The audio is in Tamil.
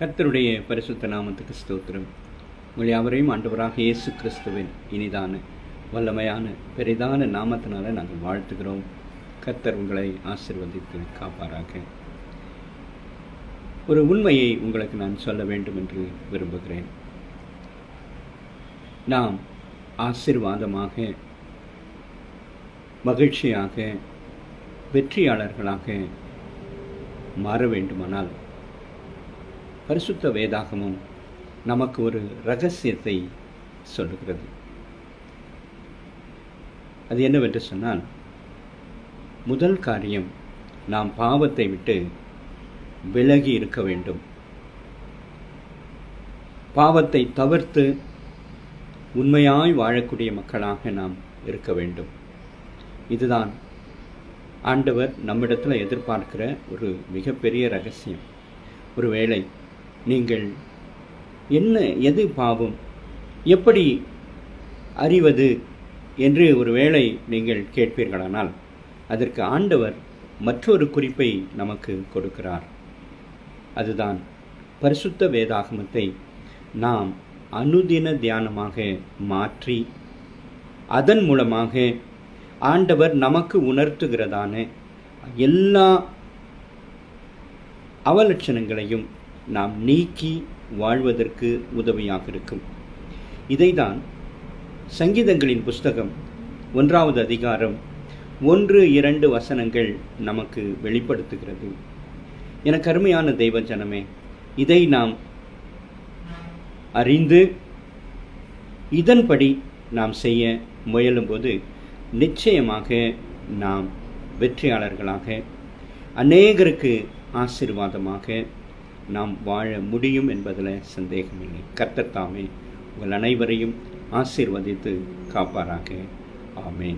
கர்த்தருடைய பரிசுத்த நாமத்துக்கு ஸ்தோத்திரம். உங்களை அவரையும் ஆண்டவராக இயேசு கிறிஸ்துவின் இனிதான வல்லமையான பெரிதான நாமத்தினால நாங்கள் வாழ்த்துகிறோம். கர்த்தர் உங்களை ஆசிர்வதித்து காப்பாராக. ஒரு உண்மையை உங்களுக்கு நான் சொல்ல வேண்டும் என்று விரும்புகிறேன். நாம் ஆசிர்வாதமாக மகிழ்ச்சியாக வெற்றியாளர்களாக மாற வேண்டுமானால் பரிசுத்த வேதாகமும் நமக்கு ஒரு ரகசியத்தை சொல்லுகிறது. அது என்னவென்று சொன்னால் முதல் காரியம் நாம் பாவத்தை விட்டு விலகி இருக்க வேண்டும். பாவத்தை தவிர்த்து உண்மையாய் வாழக்கூடிய மக்களாக நாம் இருக்க வேண்டும். இதுதான் ஆண்டவர் நம்மிடத்தில் எதிர்பார்க்கிற ஒரு மிகப்பெரிய ரகசியம். ஒருவேளை நீங்கள் என்ன எது பாவம்? எப்படி அறிவது? என்று ஒருவேளை நீங்கள் கேட்பீர்களானால் அதற்கு ஆண்டவர் மற்றொரு குறிப்பை நமக்கு கொடுக்கிறார். அதுதான் பரிசுத்த வேதாகமத்தை நாம் அனுதின தியானமாக மாற்றி அதன் மூலமாக ஆண்டவர் நமக்கு உணர்த்துகிறதான எல்லா அவலட்சணங்களையும் நாம் நீக்கி வாழ்வதற்கு உதவியாக இருக்கும். இதைதான் சங்கீதங்களின் புஸ்தகம் ஒன்றாவது அதிகாரம் ஒன்று இரண்டு வசனங்கள் நமக்கு வெளிப்படுத்துகிறது. எனக்கு அருமையான தெய்வ ஜனமே இதை நாம் அறிந்து இதன்படி நாம் செய்ய முயலும்போது நிச்சயமாக நாம் வெற்றியாளர்களாக அநேகருக்கு ஆசீர்வாதமாக நாம் வாழ முடியும் என்பதில் சந்தேகமில்லை. கர்த்தர் தாமே உங்கள் அனைவரையும் ஆசீர்வதித்து காப்பாராக. ஆமேன்.